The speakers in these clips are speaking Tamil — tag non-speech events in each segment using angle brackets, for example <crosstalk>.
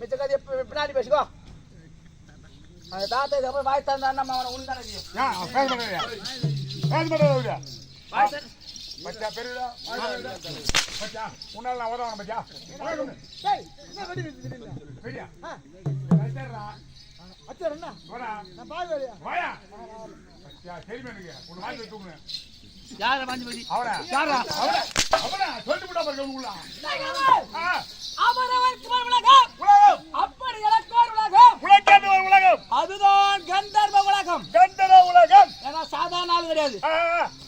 மிச்ச கதை பின்னாடி பேசிக்கோ. அந்த தாத்தா இதுக்கப்புறம் வாய் தந்தா நம்ம அவனை உண்டான மச்சா பெரியடா மச்சா உன்னால பாஞ்சு அவரா? யாரா அவரா? அவரா? சொல்லிட்டு விட்டா பாருங்க உங்களுக்குள்ள.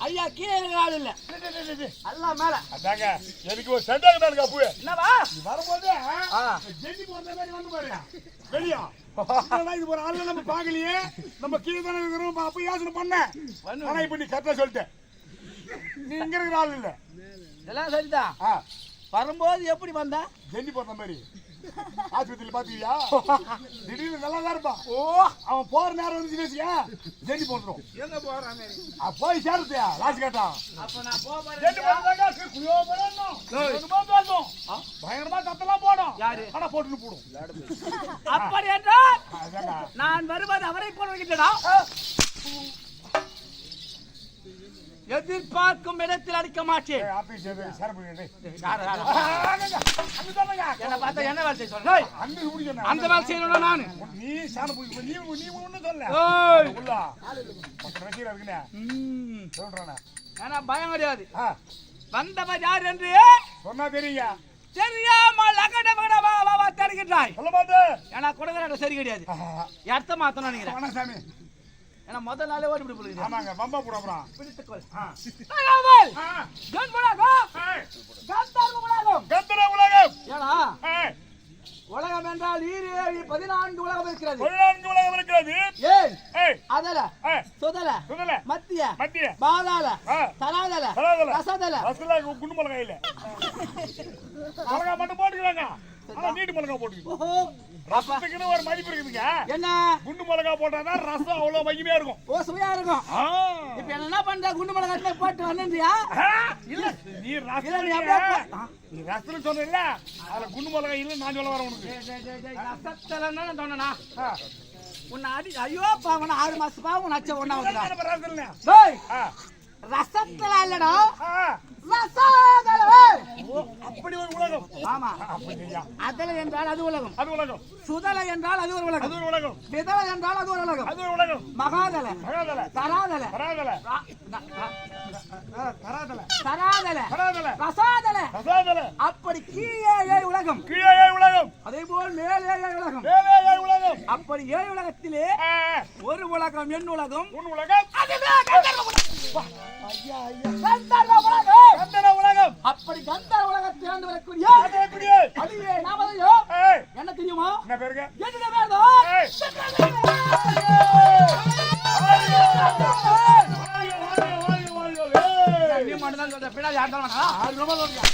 ஐயா கீழே இருக்கிற ஆள் இல்ல. எல்லாம் மேல. அதாங்க எனக்கு ஒரு சந்தேகம் தான் இருக்கு அப்பவே என்னவா? வரும்போது ஜெல்லி போடுற மாதிரி வந்து பாரு வெளியா? இது ஒரு ஆளு நம்ம பார்க்கலையே. நம்ம கீழே தானே இருக்கிறோம். அப்ப யோசனை பண்ண. ஆனா இப்ப நீ கரெக்டா சொல்லிட்ட. நீ இங்க இருக்கிற ஆள் இல்ல. இதெல்லாம் சரிதான். வரும்போது எப்படி வந்தா? ஜெல்லி போடுற மாதிரி. ஆஸ்பத்திரியில பாத்துக்கியா <laughs> திடீர்னு நல்லா தான் இருப்பான். ஓ. அவன் போற நேரம் வந்து வச்சுக்க ஜெல்லி போட்டுரும். எங்க போறானே ஆ, போய் சேரத்தையா லாஸ்ட் கேட்டா அப்ப நான் போக ஜெல்லி போடுறதாங்க குயோ போடணும் என்னமோ பேசும் பயங்கரமா கத்தெல்லாம் போடும் யாரு? ஆனா போட்டுன்னு போடும். அப்படி என்றால் நான் வருவது அவரை போல வைக்கின்றா எதிர்பார்க்கும் இடத்தில் அடிக்க மாட்டேன். என்ன பார்த்தா என்ன வேலை சொன்ன. அந்த வேலை செய்யணும் நானு நீ நீ ஒண்ணும் சொல்ல. சொல்றேண்ணே ஏன்னா பயம் கிடையாது வந்தவர் யார் என்று சொன்னா தெரியுங்க தெரியாமல் அகட மகட வா வா வா தருகின்றாய் சொல்ல மாட்டேன் ஏன்னா கொடுக்குற சரி கிடையாது அர்த்தம் மாத்தணும் நினைக்கிறேன் சாமி ஏன்னா முதல் நாளே ஓடி விட்டு போடுங்க ஆமாங்க பம்பா போட அப்புறம் பிடித்துக்கொள் உலகம். கந்தர்வ உலகம். கத்திர உலகம். ஏன்னா ஏய், உலகம் என்றால் ஈரு ஏழு பதினான்கு உலகம் இருக்கிறது. பதினான்கு உலகம் இருக்கிறது. ஏன் அதல சுதல சுதல. மத்திய மத்திய. பாதாள. தராதல தராதல. ரசதல. ரசகுல்லா குண்டு மிளகாய் இல்ல மிளகா <laughs> மட்டும் போட்டுக்கிறாங்க நீட்டு மிளகா அப்ப ரசத்துக்குன்னு ஒரு மதிப்பு இருக்குதுங்க. என்ன? குண்டு மிளகா போட்டாதான் ரசம் அவ்வளவு மகிமையா இருக்கும். ஓ சுவையா இருக்கும். இப்ப என்ன பண்ற? குண்டு மிளகாய் போட்டு வந்தியா இல்ல நீ ரசம் நீ ரசம் சொன்ன அதுல குண்டு மிளகா இல்ல நான் சொல்ல வரேன் உனக்கு. ரசத்துல சொன்னா ஆ. உன்னை அடி ஐயோ பாவன ஆறு மாசம் பாவம் நச்ச ஆ. ரசத்துல இல்லடா. அப்படி ஒரு உலகம். ஆமா. அதல என்றால் அது உலகம். அது உலகம். சுதல என்றால் அது ஒரு அது உலகம் ஒரு உலகம். விதல என்றால் அது ஒரு உலகம். அது ஒரு உலகம். மகாதல. வராதல தராதல. தராதல. வராதல ரசாதல ரசாதல அப்படி கீழே ஏழு உலகம் கீழே ஏழு உலகம் அதே போல் மேலே ஏழு உலகம். மேலே ஏழு உலகம். அப்படி ஏழு உலகத்திலே ஒரு உலகம் என் உலகம். உன் உலகம். அதுவே கந்தர்வ உலகம். ஐயா ஐயா. என்ன பேருங்க நீ மட்டும் தான் சொல்ற பின்னாடி யாரும் சொல்ல மாட்டாங்களா?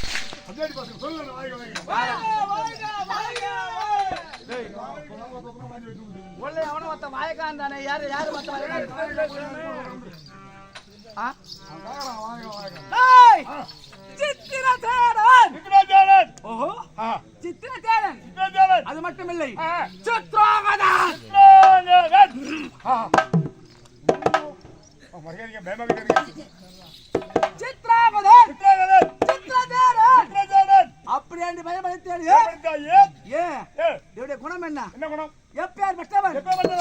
உள்ள எவனோ ஒருத்தன் வாயக்கான் தானே யாரு யாரு மத்த ஆ? சித்ராங்கதன் சித்திர தேரன் அப்படி என்று பயமளித்தேன் ஏன்? இவருடைய குணம் என்ன? என்ன குணம்? எப்பேர் பெற்றவன் எப்ப வந்தவன்?